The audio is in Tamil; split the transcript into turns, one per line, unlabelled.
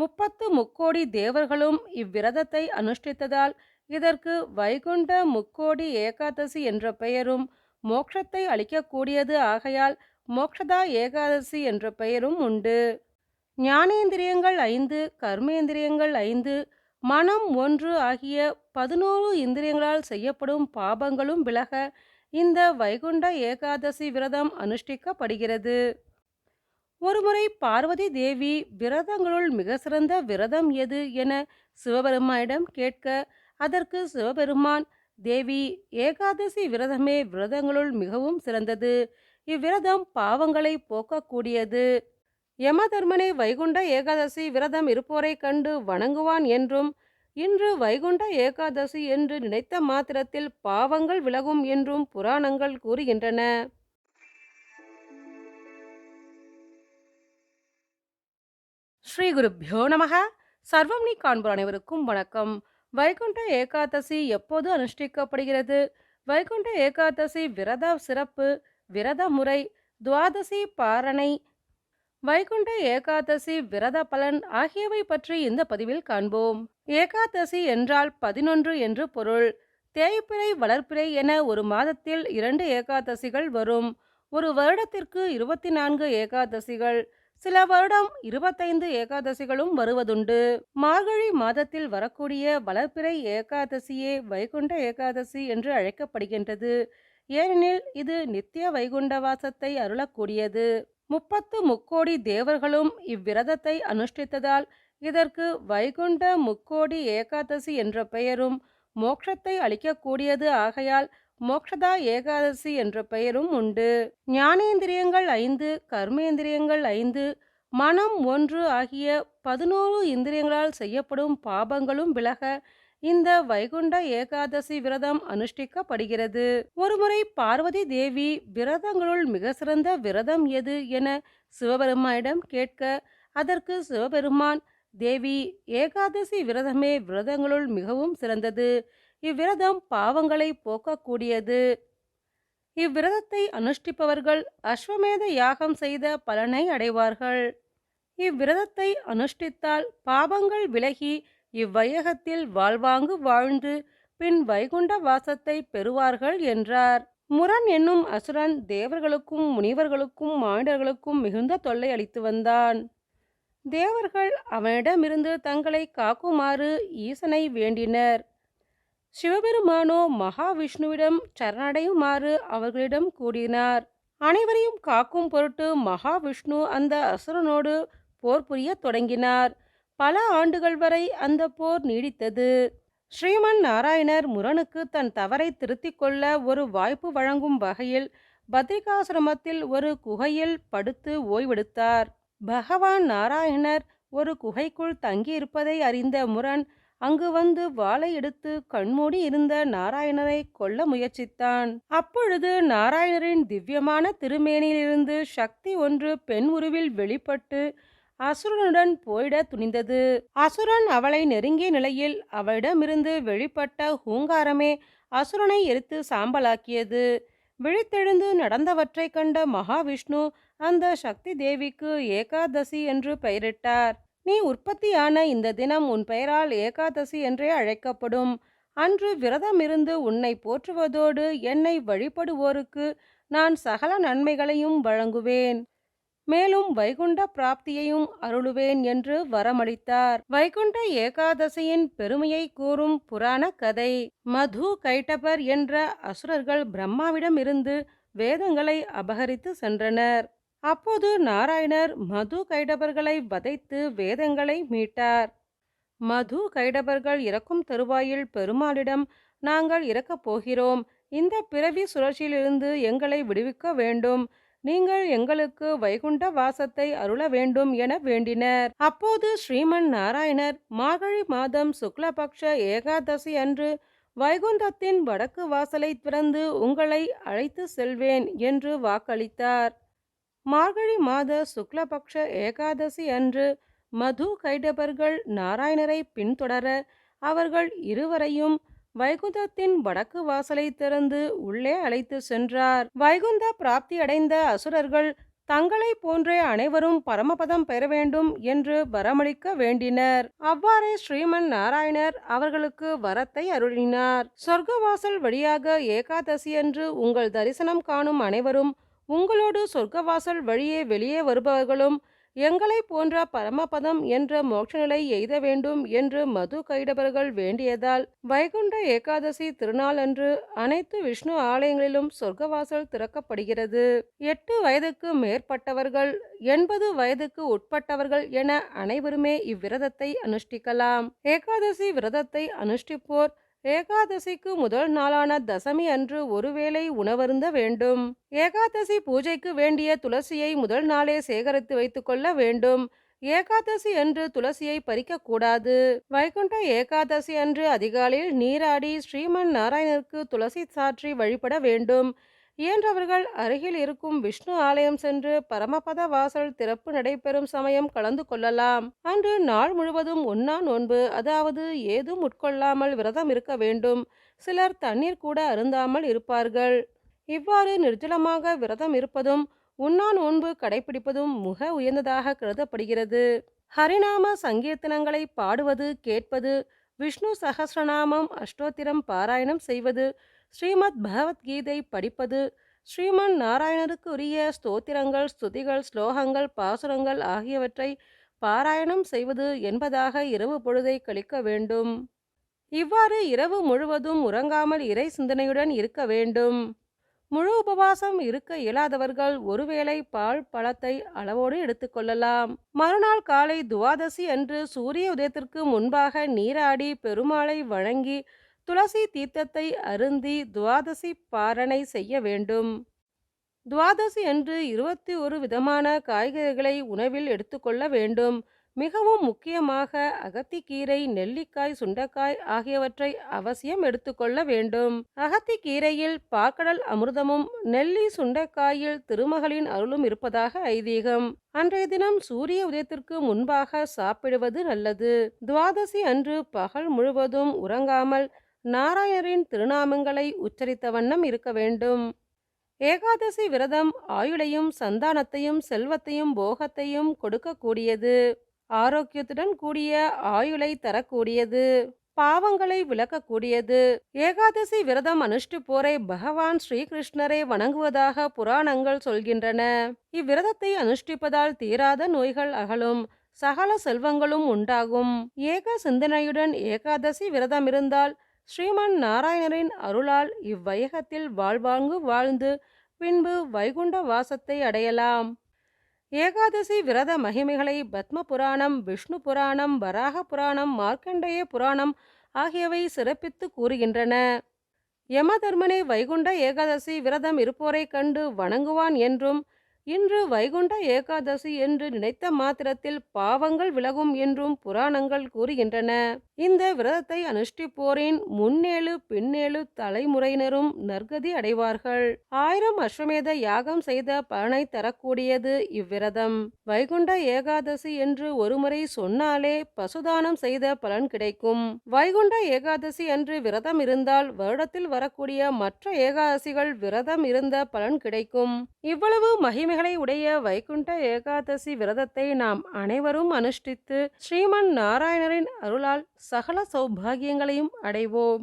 முப்பத்து முக்கோடி தேவர்களும் இவ்விரதத்தை அனுஷ்டித்ததால் இதற்கு வைகுண்ட முக்கோடி ஏகாதசி என்ற பெயரும் மோட்சத்தை அளிக்கக்கூடியது ஆகையால் மோக்ஷதா ஏகாதசி என்ற பெயரும் உண்டு. ஞானேந்திரியங்கள் ஐந்து கர்மேந்திரியங்கள் ஐந்து மனம் ஒன்று ஆகிய பதினோரு இந்திரியங்களால் செய்யப்படும் பாபங்களும் விலக இந்த வைகுண்ட ஏகாதசி விரதம் அனுஷ்டிக்கப்படுகிறது. ஒருமுறை பார்வதி தேவி விரதங்களுள் மிக சிறந்த விரதம் எது என சிவபெருமானிடம் கேட்க அதற்கு சிவபெருமான் தேவி ஏகாதசி விரதமே விரதங்களுள் மிகவும் சிறந்தது. இவ்விரதம் பாவங்களை போக்கக்கூடியது. யமதர்மனை வைகுண்ட ஏகாதசி விரதம் இருப்போரை கண்டு வணங்குவான் என்றும் இன்று வைகுண்ட ஏகாதசி என்று நினைத்த மாத்திரத்தில் பாவங்கள் விலகும் என்றும் புராணங்கள் கூறுகின்றன. ஸ்ரீ குருப்யோ நமக. சர்வம் நீ காண்போர் அனைவருக்கும் வணக்கம். வைகுண்ட ஏகாதசி எப்போது அனுஷ்டிக்கப்படுகிறது? வைகுண்ட ஏகாதசி விரத சிறப்பு விரத முறை துவாதசி பாரணை. வைகுண்ட ஏகாதசி விரத பலன் ஆகியவை பற்றி இந்த பதிவில் காண்போம். ஏகாதசி என்றால் பதினொன்று என்று பொருள். தேய்பிறை வளர்ப்பிறை என ஒரு மாதத்தில் இரண்டு ஏகாதசிகள் வரும். ஒரு வருடத்திற்கு இருபத்தி நான்கு ஏகாதசிகள். சில வருடம் இருபத்தைந்து ஏகாதசிகளும் வருவதுண்டு. மார்கழி மாதத்தில் வரக்கூடிய வளர்ப்பிறை ஏகாதசியே வைகுண்ட ஏகாதசி என்று அழைக்கப்படுகின்றது. ஏனெனில் இது நித்திய வைகுண்ட வாசத்தை அருளக்கூடியது. முப்பத்து முக்கோடி தேவர்களும் இவ்விரதத்தை அனுஷ்டித்ததால் இதற்கு வைகுண்ட முக்கோடி ஏகாதசி என்ற பெயரும் மோட்சத்தை அளிக்கக்கூடியது ஆகையால் மோக்ஷதா ஏகாதசி என்ற பெயரும் உண்டு. ஞானேந்திரியங்கள் ஐந்து கர்மேந்திரியங்கள் ஐந்து மனம் ஒன்று ஆகிய பதினோரு இந்திரியங்களால் செய்யப்படும் பாபங்களும் விலக இந்த வைகுண்ட ஏகாதசி விரதம் அனுஷ்டிக்கப்படுகிறது. ஒருமுறை பார்வதி தேவி விரதங்களுள் மிக சிறந்த விரதம் எது என சிவபெருமானிடம் கேட்க அதற்கு சிவபெருமான் தேவி ஏகாதசி விரதமே விரதங்களுள் மிகவும் சிறந்தது. இவ்விரதம் பாவங்களை போக்கக்கூடியது. இவ்விரதத்தை அனுஷ்டிப்பவர்கள் அஸ்வமேத யாகம் செய்த பலனை அடைவார்கள். இவ்விரதத்தை அனுஷ்டித்தால் பாவங்கள் விலகி இவ்வையகத்தில் வாழ்வாங்கு வாழ்ந்து பின் வைகுண்ட வாசத்தை பெறுவார்கள் என்றார். முரண் என்னும் அசுரன் தேவர்களுக்கும் முனிவர்களுக்கும் மானிடர்களுக்கும் மிகுந்த தொல்லை அளித்து வந்தான். தேவர்கள் அவனிடமிருந்து தங்களை காக்குமாறு ஈசனை வேண்டினர். சிவபெருமானோ மகாவிஷ்ணுவிடம் சரணடையுமாறு அவர்களிடம் கூறினார் அனைவரையும் காக்கும் பொருட்டு மகாவிஷ்ணு அந்த அசுரனோடு போர் புரியத் தொடங்கினார். பல ஆண்டுகள் வரை அந்த போர் நீடித்தது. ஸ்ரீமன் நாராயணர் முரனுக்கு தன் தவறை திருத்திக் கொள்ள ஒரு வாய்ப்பு வழங்கும் வகையில் பத்ரிகாசிரமத்தில் ஒரு குகையில் படுத்து ஓய்வெடுத்தார். பகவான் நாராயணர் ஒரு குகைக்குள் தங்கியிருப்பதை அறிந்த முரண் அங்கு வந்து வாளை எடுத்து கண்மூடி இருந்த நாராயணரை கொல்ல முயற்சித்தான். அப்பொழுது நாராயணரின் திவ்யமான திருமேனியிலிருந்து சக்தி ஒன்று பெண் உருவில் வெளிப்பட்டு அசுரனுடன் போயிட துணிந்தது. அசுரன் அவளை நெருங்கிய நிலையில் அவளிடமிருந்து வெளிப்பட்ட ஹூங்காரமே அசுரனை எரித்து சாம்பலாக்கியது. விழித்தெழுந்து நடந்தவற்றை கண்ட மகாவிஷ்ணு அந்த சக்தி தேவிக்கு ஏகாதசி என்று பெயரிட்டார். நீ உற்பத்தியான இந்த தினம் உன் பெயரால் ஏகாதசி என்றே அழைக்கப்படும். அன்று விரதமிருந்து உன்னை போற்றுவதோடு என்னை வழிபடுவோருக்கு நான் சகல நன்மைகளையும் வழங்குவேன். மேலும் வைகுண்ட பிராப்தியையும் அருளுவேன் என்று வரமளித்தார். வைகுண்ட ஏகாதசியின் பெருமையை கூறும் புராண கதை மது கைட்டபர் என்ற அசுரர்கள் பிரம்மாவிடமிருந்து வேதங்களை அபகரித்து சென்றனர். அப்போது நாராயணர் மது கைடபர்களை வதைத்து வேதங்களை மீட்டார். மது கைடபர்கள் இறக்கும் தருவாயில் பெருமாளிடம் நாங்கள் இறக்கப் போகிறோம். இந்த பிறவி சுழற்சியிலிருந்து எங்களை விடுவிக்க வேண்டும். நீங்கள் எங்களுக்கு வைகுண்ட வாசத்தை அருள வேண்டும் என வேண்டினர். அப்போது ஸ்ரீமன் நாராயணர் மார்கழி மாதம் சுக்லபக்ஷ ஏகாதசி அன்று வைகுந்தத்தின் வடக்கு வாசலை திறந்து உங்களை அழைத்து செல்வேன் என்று வாக்களித்தார். மார்கழி மாத சுக்லபக்ஷ ஏகாதசி அன்று மது கைடபர்கள் நாராயணரை பின்தொடர அவர்கள் இருவரையும் வைகுந்தத்தின் வடக்கு வாசலை திறந்து உள்ளே அழைத்து சென்றார். வைகுந்த பிராப்தி அடைந்த அசுரர்கள் தங்களைப் போன்றே அனைவரும் பரமபதம் பெற வேண்டும் என்று வரமளிக்க வேண்டினர். அவ்வாறே ஸ்ரீமன் நாராயணர் அவர்களுக்கு வரத்தை அருளினார். சொர்க்கவாசல் வழியாக ஏகாதசியன்று உங்கள் தரிசனம் காணும் அனைவரும் உங்களோடு சொர்க்கவாசல் வழியே வெளியே வருபவர்களும் எங்களைப் போன்ற பரமபதம் என்ற மோட்சநிலை எய்த வேண்டும் என்று மது கைடவர்கள் வேண்டியதால் வைகுண்ட ஏகாதசி திருநாள் அன்று அனைத்து விஷ்ணு ஆலயங்களிலும் சொர்க்கவாசல் திறக்கப்படுகிறது. எட்டு வயதுக்கு மேற்பட்டவர்கள் எண்பது வயதுக்கு உட்பட்டவர்கள் என அனைவருமே இவ்விரதத்தை அனுஷ்டிக்கலாம். ஏகாதசி விரதத்தை அனுஷ்டிப்போர் ஏகாதசிக்கு முதல் நாளான தசமி அன்று ஒருவேளை உணவருந்த வேண்டும். ஏகாதசி பூஜைக்கு வேண்டிய துளசியை முதல் நாளே சேகரித்து வைத்துக்கொள்ள வேண்டும். ஏகாதசி அன்று துளசியை பறிக்கக்கூடாது வைகுண்ட ஏகாதசி அன்று அதிகாலையில் நீராடி ஸ்ரீமன் நாராயணருக்கு துளசி சாற்றி வழிபட வேண்டும். இயன்றவர்கள் அருகில் இருக்கும் விஷ்ணு ஆலயம் சென்று பரமபத வாசல் திறப்பு நடைபெறும் சமயம் கலந்து கொள்ளலாம். அன்று நாள் முழுவதும் உண்ணா நோன்பு அதாவது ஏதும் உட்கொள்ளாமல் விரதம் இருக்க வேண்டும். சிலர் தண்ணீர் கூட அருந்தாமல் இருப்பார்கள். இவ்வாறு நிர்ஜலமாக விரதம் இருப்பதும் உண்ணா நோன்பு கடைபிடிப்பதும் முக உயர்ந்ததாக கருதப்படுகிறது. ஹரிநாம சங்கீர்த்தனங்களை பாடுவது கேட்பது விஷ்ணு சகசிரநாமம் அஷ்டோத்திரம் பாராயணம் செய்வது ஸ்ரீமத் பகவத்கீதை படிப்பது ஸ்ரீமன் நாராயணருக்கு உரிய ஸ்தோத்திரங்கள் ஸ்துதிகள் ஸ்லோகங்கள் பாசுரங்கள் ஆகியவற்றை பாராயணம் செய்வது என்பதாக இரவு பொழுதை கழிக்க வேண்டும். இவ்வாறு இரவு முழுவதும் உறங்காமல் இறை சிந்தனையுடன் இருக்க வேண்டும். முழு உபவாசம் இருக்க இயலாதவர்கள் ஒருவேளை பால் பழத்தை அளவோடு எடுத்துக்கொள்ளலாம் மறுநாள் காலை துவாதசி அன்று சூரிய உதயத்திற்கு முன்பாக நீராடி பெருமாளை வணங்கி துளசி தீர்த்தத்தை அருந்தி துவாதசி பாரணை செய்ய வேண்டும். துவாதசி அன்று இருபத்தி ஒரு விதமான காய்கறிகளை உணவில் எடுத்துக்கொள்ள வேண்டும். மிகவும் முக்கியமாக அகத்திக்கீரை நெல்லிக்காய் சுண்டக்காய் ஆகியவற்றை அவசியம் எடுத்துக்கொள்ள வேண்டும். அகத்திக்கீரையில் பாக்கடல் அமிர்தமும் நெல்லி சுண்டக்காயில் திருமகளின் அருளும் இருப்பதாக ஐதீகம். அன்றைய தினம் சூரிய உதயத்திற்கு முன்பாக சாப்பிடுவது நல்லது. துவாதசி அன்று பகல் முழுவதும் உறங்காமல் நாராயணரின் திருநாமங்களை உச்சரித்த வண்ணம் இருக்க வேண்டும். ஏகாதசி விரதம் ஆயுளையும் சந்தானத்தையும் செல்வத்தையும் போகத்தையும் கொடுக்கக்கூடியது. ஆரோக்கியத்துடன் கூடிய ஆயுளை தரக்கூடியது. பாவங்களை விளக்கக்கூடியது. ஏகாதசி விரதம் அனுஷ்டிப்போரை பகவான் ஸ்ரீகிருஷ்ணரை வணங்குவதாக புராணங்கள் சொல்கின்றன. இவ்விரதத்தை அனுஷ்டிப்பதால் தீராத நோய்கள் அகலும். சகல செல்வங்களும் உண்டாகும். ஏக சிந்தனையுடன் ஏகாதசி விரதம் இருந்தால் ஸ்ரீமன் நாராயணரின் அருளால் இவ்வையகத்தில் வாழ்வாங்கு வாழ்ந்து பின்பு வைகுண்ட வாசத்தை அடையலாம். ஏகாதசி விரத மகிமைகளை பத்ம புராணம் விஷ்ணு புராணம் வராக புராணம் மார்க்கண்டேய புராணம் ஆகியவை சிறப்பித்து கூறுகின்றன. யமதர்மனை வைகுண்ட ஏகாதசி விரதம் இருப்போரைக் கண்டு வணங்குவான் என்றும் இன்று வைகுண்ட ஏகாதசி என்று நினைத்த மாத்திரத்தில் பாவங்கள் விலகும் என்றும் புராணங்கள் கூறுகின்றன. இந்த விரதத்தை அனுஷ்டிப்போரின் முன்னேழு பின்னேழு தலைமுறையினரும் நற்கதி அடைவார்கள். ஆயிரம் அஸ்வமேத யாகம் செய்த பலனை தரக்கூடியது இவ்விரதம். வைகுண்ட ஏகாதசி என்று ஒருமுறை சொன்னாலே பசுதானம் செய்த பலன் கிடைக்கும். வைகுண்ட ஏகாதசி அன்று விரதம் இருந்தால் வருடத்தில் வரக்கூடிய மற்ற ஏகாதசிகள் விரதம் இருந்த பலன் கிடைக்கும். இவ்வளவு மகிமைகள் நன்மைகளை உடைய வைகுண்ட ஏகாதசி விரதத்தை நாம் அனைவரும் அனுஷ்டித்து ஸ்ரீமன் நாராயணரின் அருளால் சகல சௌபாகியங்களையும் அடைவோம்.